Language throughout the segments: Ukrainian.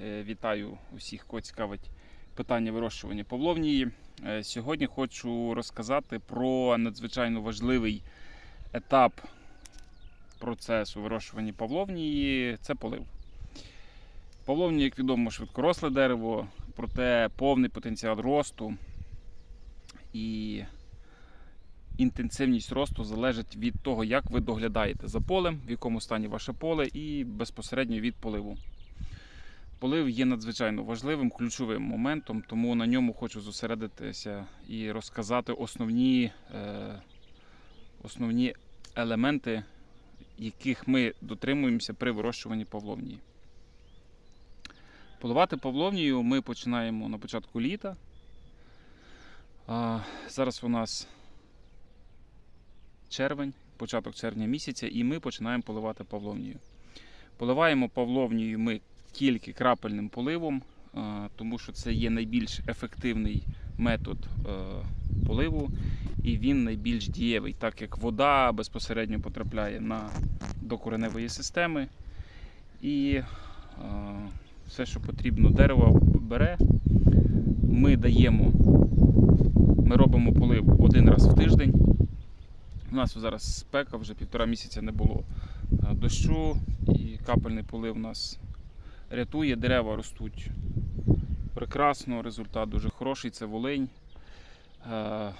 Е, Вітаю усіх, кого цікавить питання вирощування павловнії. Е, Сьогодні хочу розказати про надзвичайно важливий етап процесу вирощування павловнії це полив. Павловнія, як відомо, швидкоросле дерево, проте повний потенціал росту і інтенсивність росту залежить від того, як ви доглядаєте за полем, в якому стані ваше поле, і безпосередньо від поливу. Полив є надзвичайно важливим, ключовим моментом, тому на ньому хочу зосередитися і розказати основні, е, основні елементи, яких ми дотримуємося при вирощуванні павловнії. Поливати павловнію ми починаємо на початку літа. А, зараз у нас червень, початок червня місяця, і ми починаємо поливати павловнію. Поливаємо павловнію ми тільки крапельним поливом, тому що це є найбільш ефективний метод е, поливу, і він найбільш дієвий, так як вода безпосередньо потрапляє на, до кореневої системи. І е, все, що потрібно, дерево бере. Ми даємо, ми робимо полив один раз в тиждень. У нас зараз спека, вже півтора місяця не було е, дощу, і капельний полив у нас рятує. Дерева ростуть прекрасно, результат дуже хороший. Це волинь. Е,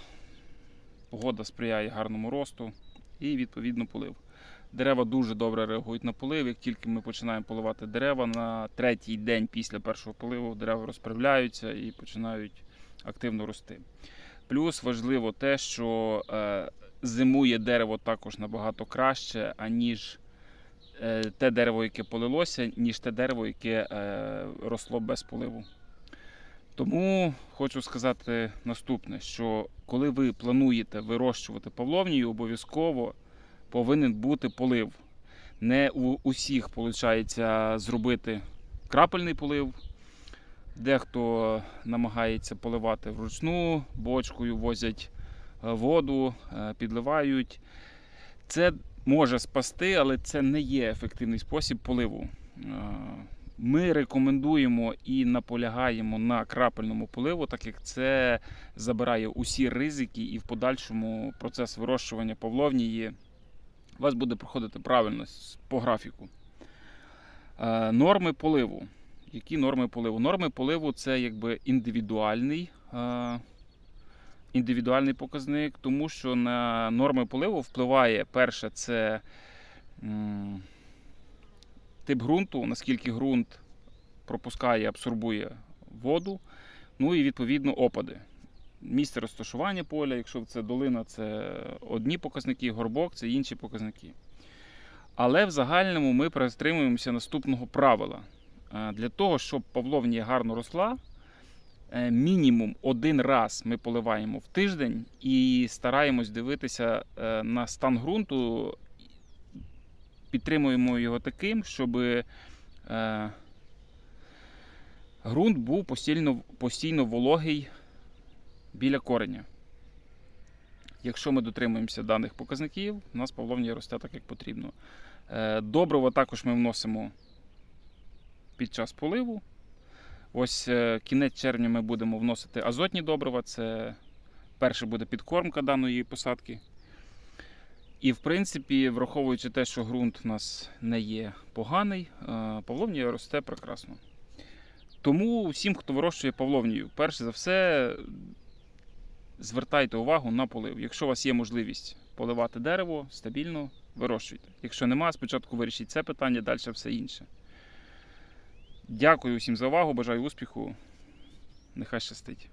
Погода сприяє гарному росту і відповідно полив. Дерева дуже добре реагують на полив. Як тільки ми починаємо поливати дерева, на третій день після першого поливу дерева розправляються і починають активно рости. Плюс важливо те, що е, зимує дерево також набагато краще, аніж те дерево, яке полилося, ніж те дерево, яке е, росло без поливу. Тому хочу сказати наступне: що коли ви плануєте вирощувати павловнію, обов'язково повинен бути полив. Не у усіх виходить зробити крапельний полив. Дехто намагається поливати вручну, бочкою возять е, воду, е, підливають. Це може спасти, але це не є ефективний спосіб поливу. Е, Ми рекомендуємо і наполягаємо на крапельному поливу, так як це забирає усі ризики, і в подальшому процес вирощування павловнії у вас буде проходити правильно по графіку. Е, Норми поливу. Які норми поливу? Норми поливу це якби індивідуальний, е, індивідуальний показник, тому що на норми поливу впливає перше, це тип ґрунту, наскільки ґрунт пропускає, абсорбує воду, ну і відповідно опади. Місце розташування поля, якщо це долина, це одні показники, горбок це інші показники. Але в загальному ми притримуємося наступного правила. Е, Для того, щоб павловнія гарно росла, мінімум один раз ми поливаємо в тиждень і стараємось дивитися е, на стан ґрунту, підтримуємо його таким, щоб е, ґрунт був постійно, постійно вологий біля кореня. Якщо ми дотримуємося даних показників, у нас павловнія росте так, як потрібно. Е, Добриво також ми вносимо під час поливу. Ось е, кінець червня ми будемо вносити азотні добрива. Це перше буде підкормка даної посадки. І, в принципі, враховуючи те, що ґрунт у нас не є поганий, е, павловнія росте прекрасно. Тому всім, хто вирощує павловнію, перш за все, звертайте увагу на полив. Якщо у вас є можливість поливати дерево стабільно, вирощуйте. Якщо нема, спочатку вирішіть це питання, далі все інше. Дякую всім за увагу, бажаю успіху. Нехай щастить.